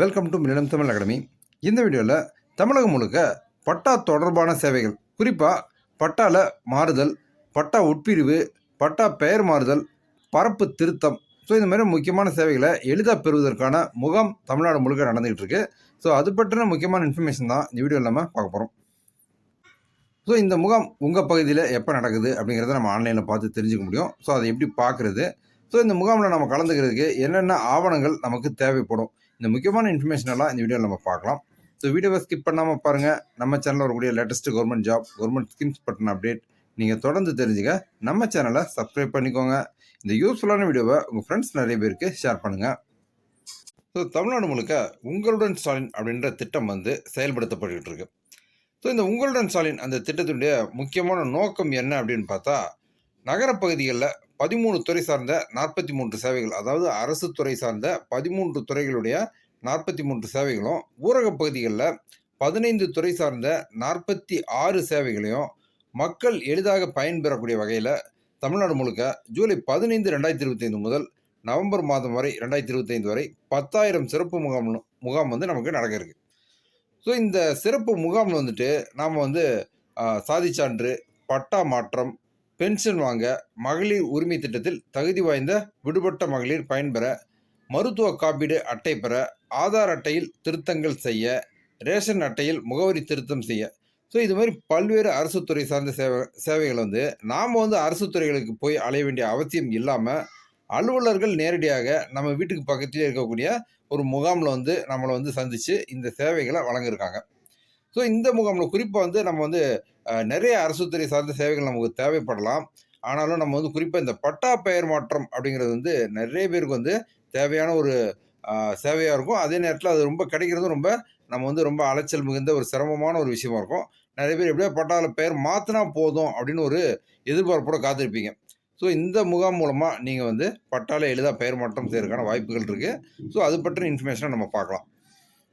Welcome to millennium Tamil academy இந்த வீடியோவில் தமிழகம் முழுக்க பட்டா தொடர்பான சேவைகள் குறிப்பாக பட்டாவில் மாறுதல் பட்டா உட்பிரிவு பட்டா பெயர் மாறுதல் பரப்பு திருத்தம். ஸோ இந்த மாதிரி முக்கியமான சேவைகளை எளிதாக பெறுவதற்கான முகாம் தமிழ்நாடு முழுக்க நடந்துகிட்டு இருக்கு ஸோ அது பற்றின முக்கியமான இன்ஃபர்மேஷன் தான் இந்த வீடியோவில் நம்ம பார்க்க போகிறோம் ஸோ இந்த முகாம் உங்கள் பகுதியில் எப்போ நடக்குது அப்படிங்கிறத நம்ம ஆன்லைனில் பார்த்து தெரிஞ்சுக்க முடியும். ஸோ அதை எப்படி பார்க்குறது? ஸோ இந்த முகாமில் நம்ம கலந்துக்கிறதுக்கு என்னென்ன ஆவணங்கள் நமக்கு தேவைப்படும்? இந்த முக்கியமான இன்ஃபர்மேஷன் எல்லாம் இந்த வீடியோவில் நம்ம பார்க்கலாம். ஸோ வீடியோவை ஸ்கிப் பண்ணாமல் பாருங்கள் நம்ம சேனலில் வரக்கூடிய latest government job government schemes பற்றின அப்டேட் நீங்கள் தொடர்ந்து தெரிஞ்சுக்க நம்ம சேனலை சப்ஸ்கிரைப் பண்ணிக்கோங்க. இந்த யூஸ்ஃபுல்லான வீடியோவை உங்கள் ஃப்ரெண்ட்ஸ் நிறைய பேருக்கு ஷேர் பண்ணுங்கள் ஸோ தமிழ்நாடு முழுக்க உங்களுடன் ஸ்டாலின் அப்படின்ற திட்டம் வந்து செயல்படுத்தப்பட்டுக்கிட்டு இருக்கு. ஸோ இந்த உங்களுடன் ஸ்டாலின் அந்த திட்டத்தினுடைய முக்கியமான நோக்கம் என்ன அப்படின்னு பார்த்தா நகரப்பகுதிகளில் பதிமூணு துறை சார்ந்த நாற்பத்தி மூன்று சேவைகள் அதாவது அரசு துறை சார்ந்த பதிமூன்று துறைகளுடைய நாற்பத்தி மூன்று சேவைகளும் ஊரகப் பகுதிகளில் பதினைந்து துறை சார்ந்த நாற்பத்தி ஆறு சேவைகளையும் மக்கள் எளிதாக பயன்பெறக்கூடிய வகையில் தமிழ்நாடு முழுக்க ஜூலை பதினைந்து ரெண்டாயிரத்தி இருபத்தைந்து முதல் நவம்பர் மாதம் வரை ரெண்டாயிரத்தி இருபத்தைந்து வரை பத்தாயிரம் சிறப்பு முகாம் முகாம் வந்து நமக்கு நடக்க இருக்கு. ஸோ இந்த சிறப்பு முகாமில் வந்துட்டு நாம் வந்து சாதி சான்று பட்டா மாற்றம் பென்ஷன் வாங்க மகளிர் உரிமை திட்டத்தில் தகுதி வாய்ந்த விடுபட்ட மகளிர் பயன்பெற மருத்துவ காப்பீடு அட்டை பெற ஆதார் அட்டையில் திருத்தங்கள் செய்ய ரேஷன் அட்டையில் முகவரி திருத்தம் செய்ய. ஸோ இது மாதிரி பல்வேறு அரசு துறை சார்ந்த சேவை சேவைகள் வந்து நாம் வந்து அரசு துறைகளுக்கு போய் அலைய வேண்டிய அவசியம் இல்லாமல் அலுவலர்கள் நேரடியாக நம்ம வீட்டுக்கு பக்கத்திலே இருக்கக்கூடிய ஒரு முகாமில் வந்து நம்மளை வந்து சந்தித்து இந்த சேவைகளை வழங்கியிருக்காங்க. ஸோ இந்த முகாமில் குறிப்பாக வந்து நம்ம வந்து நிறைய அரசு துறை சார்ந்த சேவைகள் நமக்கு தேவைப்படலாம். ஆனாலும் நம்ம வந்து குறிப்பாக இந்த பட்டா பெயர் மாற்றம் அப்படிங்கிறது வந்து நிறைய பேருக்கு வந்து தேவையான ஒரு சேவையாக இருக்கும். அதே நேரத்தில் அது ரொம்ப கிடைக்கிறது ரொம்ப நம்ம வந்து ரொம்ப அலைச்சல் மிகுந்த ஒரு சிரமமான ஒரு விஷயமா இருக்கும். நிறைய பேர் எப்படியோ பட்டாவில் பெயர் மாற்றினா போதும் அப்படின்னு ஒரு எதிர்பார்ப்போட காத்திருப்பீங்க. ஸோ இந்த முகாம் மூலமாக நீங்கள் வந்து பட்டாவில் எளிதாக பெயர் மாற்றம் செய்யறதுக்கான வாய்ப்புகள் இருக்குது ஸோ அது பற்றின இன்ஃபர்மேஷனை நம்ம பார்க்கலாம்.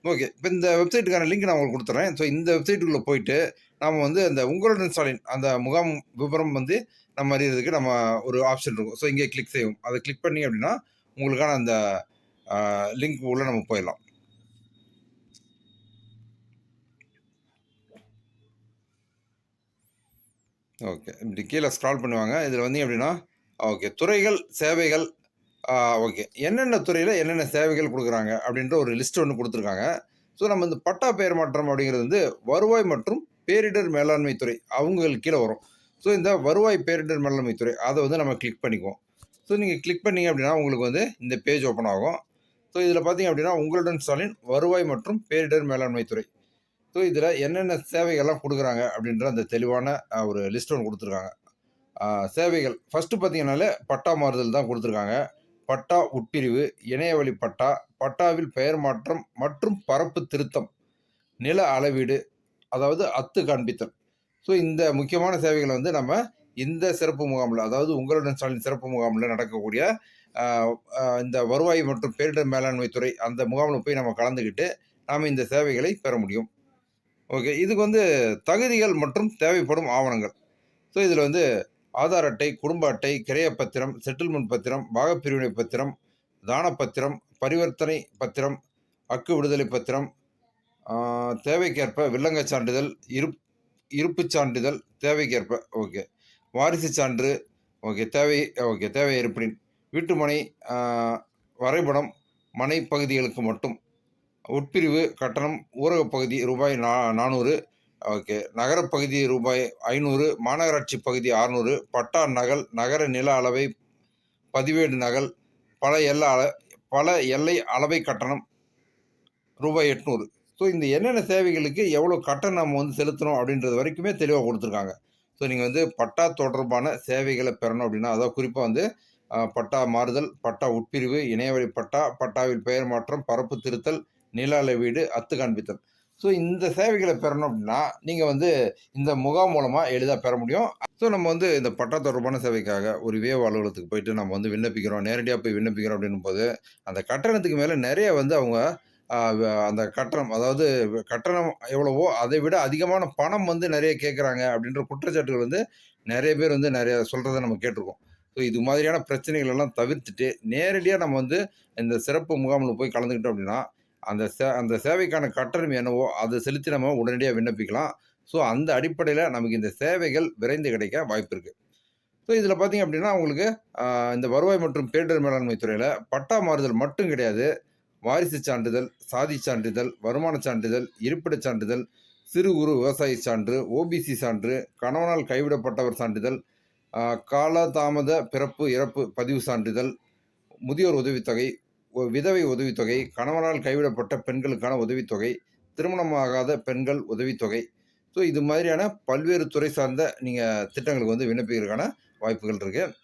ஓகே இப்போ இந்த வெப்சைட்டுக்கான லிங்க் நான் உங்களுக்கு கொடுத்துறேன். ஸோ இந்த வெப்சைட்டுக்குள்ளே போயிட்டு நம்ம வந்து அந்த உங்களுடன் ஸ்டாலின் அந்த முகாம் விவரம் வந்து நம்ம அறியறதுக்கு நம்ம ஒரு ஆப்ஷன் இருக்கும். ஸோ இங்கே கிளிக் செய்வோம் அதை கிளிக் பண்ணி அப்படின்னா உங்களுக்கான அந்த லிங்க் உள்ளே நம்ம போயிடலாம். ஓகே இப்படி கீழே ஸ்க்ரால் பண்ணுவாங்க. இதில் வந்தீங்க அப்படின்னா ஓகே துறைகள் சேவைகள் ஓகே. என்னென்ன துறையில் என்னென்ன சேவைகள் கொடுக்குறாங்க அப்படின்ற ஒரு லிஸ்ட் ஒன்று கொடுத்துருக்காங்க. ஸோ நம்ம இந்த பட்டா பெயர் மாற்றம் அப்படிங்கிறது வந்து வருவாய் மற்றும் பேரிடர் மேலாண்மை துறை அவங்களுக்கு கீழே வரும். ஸோ இந்த வருவாய் பேரிடர் மேலாண்மை துறை அதை வந்து நம்ம கிளிக் பண்ணிக்குவோம். ஸோ நீங்கள் கிளிக் பண்ணீங்க அப்படின்னா உங்களுக்கு வந்து இந்த பேஜ் ஓப்பன் ஆகும். ஸோ இதில் பார்த்தீங்க அப்படின்னா உங்களுடன் ஸ்டாலின் வருவாய் மற்றும் பேரிடர் மேலாண்மை துறை. ஸோ இதில் என்னென்ன சேவைகள்லாம் கொடுக்குறாங்க அப்படின்ற அந்த தெளிவான ஒரு லிஸ்ட் ஒன்று கொடுத்துருக்காங்க. சேவைகள். ஃபஸ்ட்டு பார்த்தீங்கன்னாலே பட்டா மாறுதல் தான் கொடுத்துருக்காங்க. பட்டா உட்பிரிவு இணையவழி பட்டா பட்டாவில் பெயர் மாற்றம் மற்றும் பரப்பு திருத்தம் நில அளவீடு அதாவது அத்து காண்பித்தல். ஸோ இந்த முக்கியமான சேவைகளை வந்து நம்ம இந்த சிறப்பு முகாமில் அதாவது உங்களுடன் ஸ்டாலின் சிறப்பு முகாமில் நடக்கக்கூடிய இந்த வருவாய் மற்றும் பேரிடர் மேலாண்மை துறை அந்த முகாமில் போய் நம்ம கலந்துக்கிட்டு நாம் இந்த சேவைகளை பெற முடியும். ஓகே இதுக்கு வந்து தகுதிகள் மற்றும் தேவைப்படும் ஆவணங்கள். ஸோ இதில் வந்து ஆதார் அட்டை குடும்ப அட்டை கிரைய பத்திரம் செட்டில்மெண்ட் பத்திரம் பாகப்பிரிவினை பத்திரம் தான பத்திரம் பரிவர்த்தனை பத்திரம் அக்கு விடுதலை பத்திரம் தேவைக்கேற்ப வில்லங்கச் சான்றிதழ் இருப் இருப்புச் சான்றிதழ் தேவைக்கேற்ப ஓகே. வாரிசு சான்று ஓகே தேவை ஓகே தேவை இருப்பின் வீட்டுமனை வரைபடம் மனை பகுதிகளுக்கு மட்டும். உட்பிரிவு கட்டணம் ஊரகப் பகுதி ரூபாய் நா நானூறு ஓகே. நகரப்பகுதி ரூபாய் ஐநூறு மாநகராட்சி பகுதி அறுநூறு பட்டா நகல் நகர நில அளவை பதிவேடு நகல் பல எல்லை அள பல எல்லை அளவை கட்டணம் ரூபாய் எட்நூறு. ஸோ இந்த என்னென்ன சேவைகளுக்கு எவ்வளோ கட்டணம் நம்ம வந்து செலுத்தணும் அப்படின்றது வரைக்குமே தெளிவாக கொடுத்துருக்காங்க. ஸோ நீங்கள் வந்து பட்டா தொடர்பான சேவைகளை பெறணும் அப்படின்னா அதாவது குறிப்பாக வந்து பட்டா மாறுதல் பட்டா உட்பிரிவு இணையவழி பட்டா பட்டாவில் பெயர் மாற்றம் பரப்பு திருத்தல் நில அளவீடு அத்து காண்பித்தல் ஸோ இந்த சேவைகளை பெறணும் அப்படின்னா நீங்கள் வந்து இந்த முகாம் மூலமாக எளிதாக பெற முடியும். ஸோ நம்ம வந்து இந்த பட்டா தொடர்பான சேவைக்காக ஒரு வேவ் அலுவலகத்துக்கு போயிட்டு நம்ம வந்து விண்ணப்பிக்கிறோம். நேரடியாக போய் விண்ணப்பிக்கிறோம் அப்படின்னும் போது அந்த கட்டணத்துக்கு மேலே நிறைய வந்து அவங்க அந்த கட்டணம் அதாவது கட்டணம் எவ்வளவோ அதை விட அதிகமான பணம் வந்து நிறைய கேட்குறாங்க அப்படின்ற குற்றச்சாட்டுகள் வந்து நிறைய பேர் வந்து நிறைய சொல்கிறத நம்ம கேட்டிருக்கோம். ஸோ இது மாதிரியான பிரச்சனைகள் எல்லாம் தவிர்த்துட்டு நேரடியாக நம்ம வந்து இந்த சிறப்பு முகாமில் போய் கலந்துக்கிட்டோம் அப்படின்னா அந்த சே அந்த சேவைக்கான கட்டணம் என்னவோ அதை செலுத்தி நம்ம உடனடியாக விண்ணப்பிக்கலாம். ஸோ அந்த அடிப்படையில் நமக்கு இந்த சேவைகள் விரைந்து கிடைக்க வாய்ப்பு இருக்குது ஸோ இதில் பார்த்தீங்க அப்படின்னா உங்களுக்கு இந்த வருவாய் மற்றும் பேரிடர் மேலாண்மை துறையில் பட்டா மாறுதல் மட்டும் கிடையாது. வாரிசு சான்றிதழ் சாதி சான்றிதழ் வருமான சான்றிதழ் இருப்பிடச் சான்றிதழ் சிறு குறு விவசாய சான்று ஓபிசி சான்று கணவனால் கைவிடப்பட்டவர் சான்றிதழ் காலதாமத பிறப்பு இறப்பு பதிவு சான்றிதழ் முதியோர் உதவித்தொகை விதவை உதவித்தொகை கணவனால் கைவிடப்பட்ட பெண்களுக்கான உதவித்தொகை திருமணமாகாத பெண்கள் உதவித்தொகை. ஸோ இது மாதிரியான பல்வேறு துறை சார்ந்த நீங்கள் திட்டங்களுக்கு வந்து விண்ணப்பிக்கிறதுக்கான வாய்ப்புகள் இருக்குது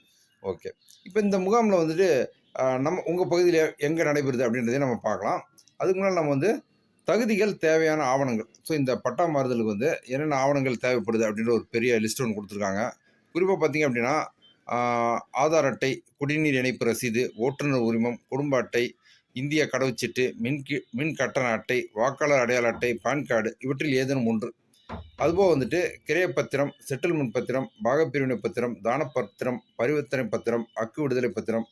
ஓகே இப்போ இந்த முகாமில் வந்துட்டு நம்ம உங்கள் பகுதியில் எங்கே நடைபெறுது அப்படின்றதையும் நம்ம பார்க்கலாம். அதுக்கு முன்னால் நம்ம வந்து தகுதிகள் தேவையான ஆவணங்கள். ஸோ இந்த பட்டா மாறுதலுக்கு வந்து என்னென்ன ஆவணங்கள் தேவைப்படுது அப்படின்ற ஒரு பெரிய லிஸ்ட் ஒன்று கொடுத்துருக்காங்க. குறிப்பாக பார்த்தீங்க அப்படின்னா ஆதார் அட்டை குடிநீர் இணைப்பு ரசீது ஓட்டுநர் உரிமம் குடும்ப அட்டை இந்திய கடவுச்சீட்டு மின் கி மின் கட்டண அட்டை வாக்காளர் அடையாள அட்டை பான் கார்டு இவற்றில் ஏதேனும் ஒன்று. அதுபோக வந்துட்டு கிரைய பத்திரம் செட்டில்மெண்ட் பத்திரம் பாகப்பிரிவினை பத்திரம் தான பத்திரம் பரிவர்த்தனை பத்திரம் அக்கு விடுதலை பத்திரம்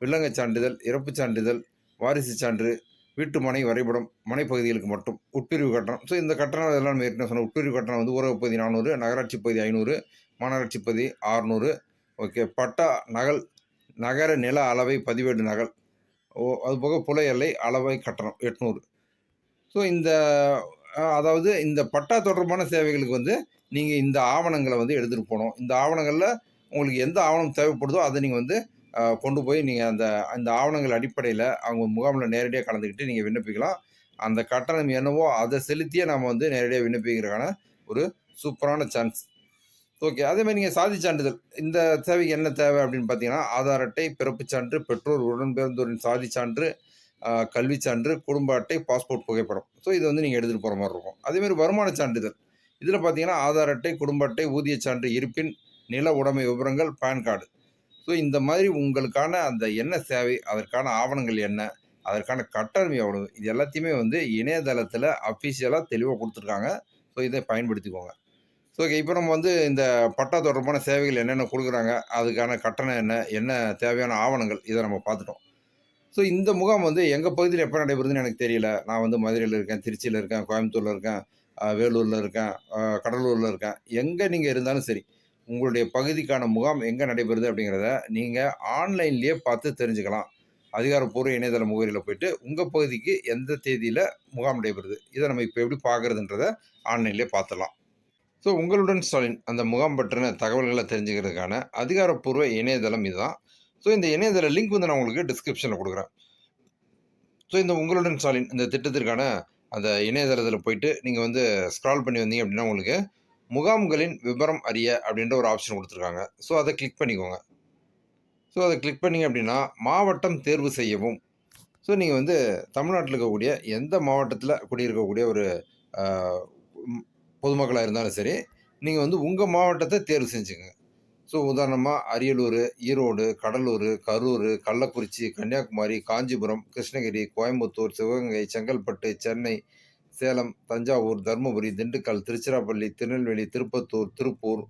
வில்லங்கச் சான்றிதழ் இறப்புச் சான்றிதழ் வாரிசு சான்று வீட்டு மனை வரைபடம் மனைப்பகுதிகளுக்கு மட்டும் உட்பிரிவு கட்டணம். ஸோ இந்த கட்டணம் இதெல்லாம் நம்ம ஏற்கனவே சொன்ன உட்பிரிவு கட்டணம் வந்து ஊரக பகுதி நானூறு நகராட்சி பகுதி ஐநூறு மாநகராட்சி பகுதி ஆறுநூறு ஓகே பட்டா நகல் நகர நில அளவை பதிவேடு நகல். ஓ அதுபோக புல எல்லை அளவை கட்டணம் எட்நூறு. ஸோ இந்த அதாவது இந்த பட்டா தொடர்பான சேவைகளுக்கு வந்து நீங்கள் இந்த ஆவணங்களை வந்து எடுத்துகிட்டு போகணும். இந்த ஆவணங்களில் உங்களுக்கு எந்த ஆவணம் தேவைப்படுதோ அதை நீங்கள் வந்து கொண்டு போய் நீங்கள் அந்த அந்த ஆவணங்கள் அடிப்படையில் அவங்க முகாமில் நேரடியாக கலந்துக்கிட்டு நீங்கள் விண்ணப்பிக்கலாம். அந்த கட்டணம் என்னவோ அதை செலுத்தியே நம்ம வந்து நேரடியாக விண்ணப்பிக்கிறதுக்கான ஒரு சூப்பரான சான்ஸ். ஓகே அதே மாதிரி நீங்கள் சாதி சான்றிதழ் இந்த தேவைக்கு என்ன தேவை அப்படின்னு பார்த்தீங்கன்னா ஆதார் அட்டை பிறப்பு சான்று பெற்றோர் உடன்பிறந்தோரின் சாதி சான்று கல்வி கல்விச் சான்று குடும்ப அட்டை பாஸ்போர்ட் புகைப்படம். ஸோ இதை வந்து நீங்கள் எடுத்துகிட்டு போகிற மாதிரி இருக்கும். அதேமாதிரி வருமான சான்றிதழ். இதில் பார்த்தீங்கன்னா ஆதார் அட்டை குடும்ப அட்டை ஊதிய சான்று இருப்பின் நில உடைமை விவரங்கள் பேன் கார்டு. ஸோ இந்த மாதிரி உங்களுக்கான அந்த என்ன சேவை அதற்கான ஆவணங்கள் என்ன அதற்கான கட்டணம் எவ்வளவு இது எல்லாத்தையுமே வந்து இணையதளத்தில் அஃபிஷியலாக தெளிவாக கொடுத்துருக்காங்க. ஸோ இதை பயன்படுத்திக்கோங்க. ஸோ ஓகே இப்போ நம்ம வந்து இந்த பட்டா தொடர்பான சேவைகள் என்னென்ன கொடுக்குறாங்க அதுக்கான கட்டணம் என்ன என்ன தேவையான ஆவணங்கள் இதை நம்ம பார்த்துட்டோம். ஸோ இந்த முகாம் வந்து எங்கள் பகுதியில் எப்போ நடைபெறுதுன்னு எனக்கு தெரியல. நான் வந்து மதுரையில் இருக்கேன் திருச்சியில் இருக்கேன் கோயம்புத்தூரில் இருக்கேன் வேலூரில் இருக்கேன் கடலூரில் இருக்கேன். எங்கே நீங்கள் இருந்தாலும் சரி உங்களுடைய பகுதிக்கான முகாம் எங்கே நடைபெறுது அப்படிங்கிறத நீங்கள் ஆன்லைன்லேயே பார்த்து தெரிஞ்சுக்கலாம். அதிகாரப்பூர்வ இணையதள முகவரியில் போயிட்டு உங்கள் பகுதிக்கு எந்த தேதியில் முகாம் நடைபெறுது இதை நம்ம இப்போ எப்படி பார்க்குறதுன்றத ஆன்லைன்லேயே பார்த்துடலாம். ஸோ உங்களுடன் ஸ்டாலின் அந்த முகாம் பற்றின தகவல்களை தெரிஞ்சுக்கிறதுக்கான அதிகாரப்பூர்வ இணையதளம் இதுதான். ஸோ இந்த இணையதள லிங்க் வந்து நான் உங்களுக்கு டிஸ்கிரிப்ஷனில் கொடுக்குறேன். ஸோ இந்த உங்களுடன் ஸ்டாலின் இந்த திட்டத்திற்கான அந்த இணையதளத்தில் போயிட்டு நீங்கள் வந்து ஸ்க்ரால் பண்ணி வந்தீங்க அப்படின்னா உங்களுக்கு முகாம்களின் விவரம் அறிய அப்படின்ற ஒரு ஆப்ஷன் கொடுத்துருக்காங்க. ஸோ அதை கிளிக் பண்ணிக்கோங்க. ஸோ அதை கிளிக் பண்ணீங்க அப்படின்னா மாவட்டம் தேர்வு செய்யவும். ஸோ நீங்கள் வந்து தமிழ்நாட்டில் இருக்கக்கூடிய எந்த மாவட்டத்தில் குடியிருக்கக்கூடிய ஒரு பொதுமக்களாக இருந்தாலும் சரி நீங்கள் வந்து உங்கள் மாவட்டத்தை தேர்வு செஞ்சுங்க ஸோ உதாரணமாக அரியலூர் ஈரோடு கடலூர் கரூர் கள்ளக்குறிச்சி கன்னியாகுமரி காஞ்சிபுரம் கிருஷ்ணகிரி கோயம்புத்தூர் சிவகங்கை செங்கல்பட்டு சென்னை சேலம் தஞ்சாவூர் தருமபுரி திண்டுக்கல் திருச்சிராப்பள்ளி திருநெல்வேலி திருப்பத்தூர் திருப்பூர்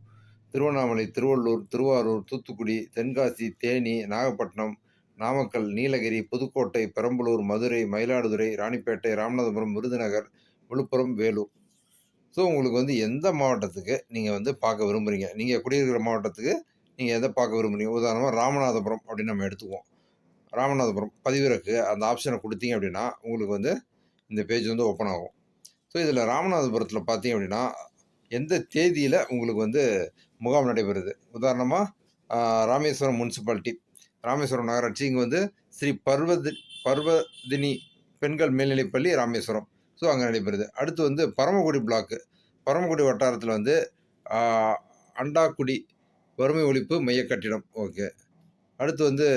திருவண்ணாமலை திருவள்ளூர் திருவாரூர் தூத்துக்குடி தென்காசி தேனி நாகப்பட்டினம் நாமக்கல் நீலகிரி புதுக்கோட்டை பெரம்பலூர் மதுரை மயிலாடுதுறை ராணிப்பேட்டை ராமநாதபுரம் விருதுநகர் விழுப்புரம் வேலூர். ஸோ உங்களுக்கு வந்து எந்த மாவட்டத்துக்கு நீங்கள் வந்து பார்க்க விரும்புகிறீங்க நீங்கள் குடியிருக்கிற மாவட்டத்துக்கு நீங்கள் எதை பார்க்க விரும்புகிறீங்க உதாரணமாக ராமநாதபுரம் அப்படின்னு நம்ம எடுத்துக்குவோம். ராமநாதபுரம் பதிவிறக்கு அந்த ஆப்ஷனை கொடுத்தீங்க அப்படின்னா உங்களுக்கு வந்து இந்த பேஜ் வந்து ஓப்பன் ஆகும். ஸோ இதில் ராமநாதபுரத்தில் பார்த்தீங்க அப்படின்னா எந்த தேதியில் உங்களுக்கு வந்து முகாம் நடைபெறுது? உதாரணமாக ராமேஸ்வரம் முனிசிபாலிட்டி ராமேஸ்வரம் நகராட்சி இங்கே வந்து ஸ்ரீ பர்வதி பர்வதினி பெண்கள் மேல்நிலைப்பள்ளி ராமேஸ்வரம். ஸோ அங்கே நடைபெறுது. அடுத்து வந்து பரமக்குடி பிளாக்கு பரமக்குடி வட்டாரத்தில் வந்து அண்டாக்குடி வறுமை ஒழிப்பு மைய கட்டிடம். ஓகே அடுத்து வந்து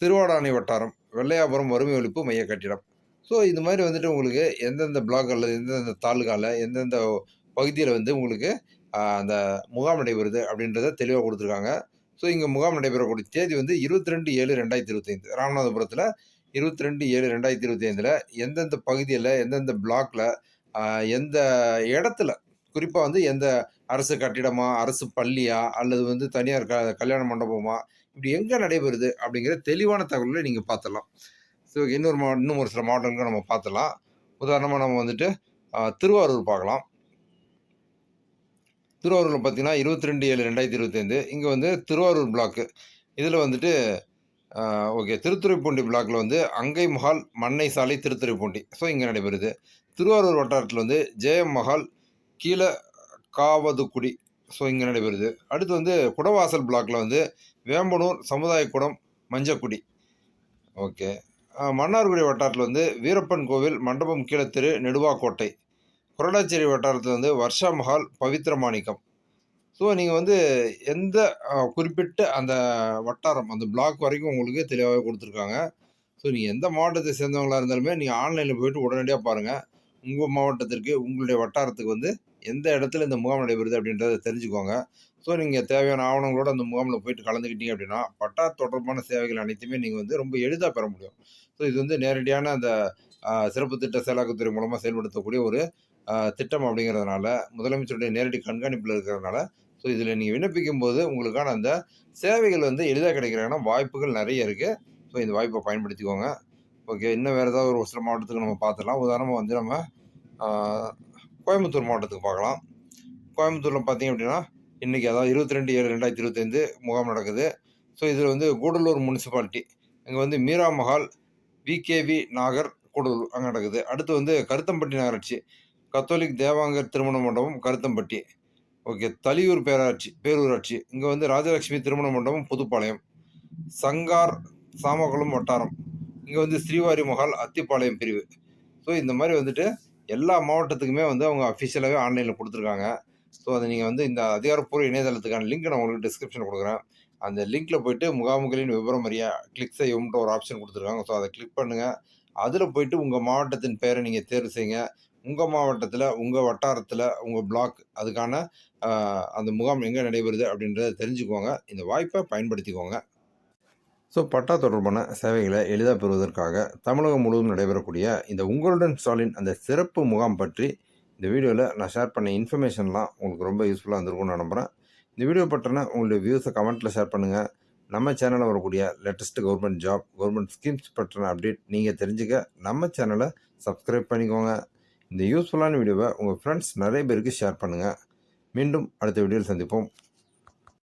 திருவாடானை வட்டாரம் வெள்ளையாபுரம் வறுமை ஒழிப்பு மைய கட்டிடம். ஸோ இது மாதிரி வந்துட்டு உங்களுக்கு எந்தெந்த பிளாக் அல்லது எந்தெந்த தாலுகாவில் எந்தெந்த பகுதியில் வந்து உங்களுக்கு அந்த முகாம் நடைபெறுது அப்படின்றத தெளிவாக கொடுத்துருக்காங்க. ஸோ இங்கே முகாம் நடைபெறக்கூடிய தேதி வந்து இருபத்தி ரெண்டு ஏழு ரெண்டாயிரத்தி இருபத்தைந்து ராமநாதபுரத்தில் இருபத்தி ரெண்டு ஏழு ரெண்டாயிரத்தி இருபத்தி ஐந்தில் எந்தெந்த பகுதியில் எந்தெந்த பிளாக்ல எந்த இடத்துல குறிப்பாக வந்து எந்த அரசு கட்டிடமா அரசு பள்ளியா அல்லது வந்து தனியார் க கல்யாண மண்டபமா இப்படி எங்கே நடைபெறுது அப்படிங்கிற தெளிவான தகவல்களை நீங்கள் பார்த்துடலாம். ஸோ இன்னொரு மா இன்னும் ஒரு சில மாவட்டங்களும் நம்ம பார்த்துடலாம். உதாரணமாக நம்ம வந்துட்டு திருவாரூர் பார்க்கலாம். திருவாரூரில் பார்த்தீங்கன்னா இருபத்தி ரெண்டு ஏழு ரெண்டாயிரத்தி இருபத்தைந்து இங்கே வந்து திருவாரூர் பிளாக்கு இதில் வந்துட்டு ஓகே. திருத்துறைப்பூண்டி பிளாக்ல வந்து அங்கை மஹால் மண்ணை சாலை திருத்துறைப்பூண்டி. ஸோ இங்கே நடைபெறுது. திருவாரூர் வட்டாரத்தில் வந்து ஜெயம் மஹால் கீழே காவதுக்குடி. ஸோ இங்கே நடைபெறுது. அடுத்து வந்து குடவாசல் பிளாக்ல வந்து வேம்பனூர் சமுதாய குடம் மஞ்சக்குடி. ஓகே. மன்னார்குடி வட்டாரத்தில் வந்து வீரப்பன் கோவில் மண்டபம் கீழத்திரு நெடுவாக்கோட்டை. கொரடாச்சேரி வட்டாரத்தில் வந்து வர்ஷா மஹால் பவித்ர மாணிக்கம் ஸோ நீங்கள் வந்து எந்த குறிப்பிட்ட அந்த வட்டாரம் அந்த பிளாக் வரைக்கும் உங்களுக்கு தெளிவாகவே கொடுத்துருக்காங்க. ஸோ நீங்கள் எந்த மாவட்டத்தை சேர்ந்தவங்களாக இருந்தாலுமே நீங்கள் ஆன்லைனில் போயிட்டு உடனடியாக பாருங்கள் உங்கள் மாவட்டத்திற்கு உங்களுடைய வட்டாரத்துக்கு வந்து எந்த இடத்துல இந்த முகாம் நடைபெறுது அப்படின்றத தெரிஞ்சுக்கோங்க. ஸோ நீங்கள் தேவையான ஆவணங்களோட அந்த முகாமில் போயிட்டு கலந்துக்கிட்டீங்க அப்படின்னா பட்டா தொடர்பான சேவைகள் அனைத்துமே நீங்கள் வந்து ரொம்ப எளிதாக பெற முடியும். ஸோ இது வந்து நேரடியான அந்த சிறப்பு திட்ட செயலாக்கத்துறை மூலமாக செயல்படுத்தக்கூடிய ஒரு திட்டம் அப்படிங்கிறதுனால முதலமைச்சருடைய நேரடி கண்காணிப்பில் இருக்கிறதுனால ஸோ இதில் நீங்கள் விண்ணப்பிக்கும் போது உங்களுக்கான அந்த சேவைகள் வந்து எளிதாக கிடைக்கிறாங்கன்னா வாய்ப்புகள் நிறைய இருக்குது ஸோ இந்த வாய்ப்பை பயன்படுத்திக்கோங்க. ஓகே இன்னும் வேறு ஏதாவது ஒரு சில மாவட்டத்துக்கு நம்ம பார்த்துடலாம். உதாரணமாக வந்து நம்ம கோயம்புத்தூர் மாவட்டத்துக்கு பார்க்கலாம். கோயம்புத்தூரில் பார்த்தீங்க அப்படின்னா இன்றைக்கி அதாவது இருபத்தி ரெண்டு ஏழு ரெண்டாயிரத்தி இருபத்தைந்து முகாம் நடக்குது. ஸோ இதில் வந்து கூடலூர் முனிசிபாலிட்டி இங்கே வந்து மீரா மஹால் விகேவி நாகர் கூடலூர் அங்கே நடக்குது. அடுத்து வந்து கருத்தம்பட்டி நகராட்சி கத்தோலிக் தேவாங்கர் திருமண மண்டபம் கருத்தம்பட்டி. ஓகே தலியூர் பேராட்சி பேரூராட்சி. இங்கே வந்து ராஜலட்சுமி திருமண மண்டபம் புதுப்பாளையம். சங்கார் சாமகுளம் வட்டாரம். இங்கே வந்து ஸ்ரீவாரி மஹால் அத்திப்பாளையம் பிரிவு. ஸோ இந்த மாதிரி வந்துட்டு எல்லா மாவட்டத்துக்குமே வந்து அவங்க அஃபிஷியலாகவே ஆன்லைனில் கொடுத்துருக்காங்க. ஸோ அதை நீங்கள் வந்து இந்த அதிகாரப்பூர்வ இணையதளத்துக்கான லிங்க் நான் உங்களுக்கு டிஸ்கிரிப்ஷன் கொடுக்குறேன். அந்த லிங்க்கில் போயிட்டு முகாம்களின் விவரம் அறிய கிளிக் செய்யும்ன்ற ஒரு ஆப்ஷன் கொடுத்துருக்காங்க. ஸோ அதை கிளிக் பண்ணுங்கள் அதில் போயிட்டு உங்கள் மாவட்டத்தின் பெயரை நீங்கள் தேர்வு செய்யுங்க. உங்கள் மாவட்டத்தில் உங்கள் வட்டாரத்தில் உங்கள் பிளாக் அதுக்கான அந்த முகாம் எங்கே நடைபெறுது அப்படின்றத தெரிஞ்சுக்கோங்க. இந்த வாய்ப்பை பயன்படுத்திக்கோங்க. ஸோ பட்டா தொடர்பான சேவைகளை எளிதாக பெறுவதற்காக தமிழகம் முழுவதும் நடைபெறக்கூடிய இந்த உங்களுடன் ஸ்டாலின் அந்த சிறப்பு முகாம் பற்றி இந்த வீடியோவில் நான் ஷேர் பண்ண இன்ஃபர்மேஷன்லாம் உங்களுக்கு ரொம்ப யூஸ்ஃபுல்லாக இருந்திருக்கும்னு நான் நம்புகிறேன் இந்த வீடியோ பற்றின உங்களுடைய வியூஸை கமெண்ட்டில் ஷேர் பண்ணுங்கள் நம்ம சேனலில் வரக்கூடிய latest government job government schemes பற்றின அப்டேட் நீங்கள் தெரிஞ்சுக்க நம்ம சேனலை சப்ஸ்கிரைப் பண்ணிக்கோங்க. இந்த யூஸ்ஃபுல்லான வீடியோவை உங்கள் ஃப்ரெண்ட்ஸ் நிறைய பேருக்கு ஷேர் பண்ணுங்கள் மீண்டும் அடுத்த வீடியோவில் சந்திப்போம்.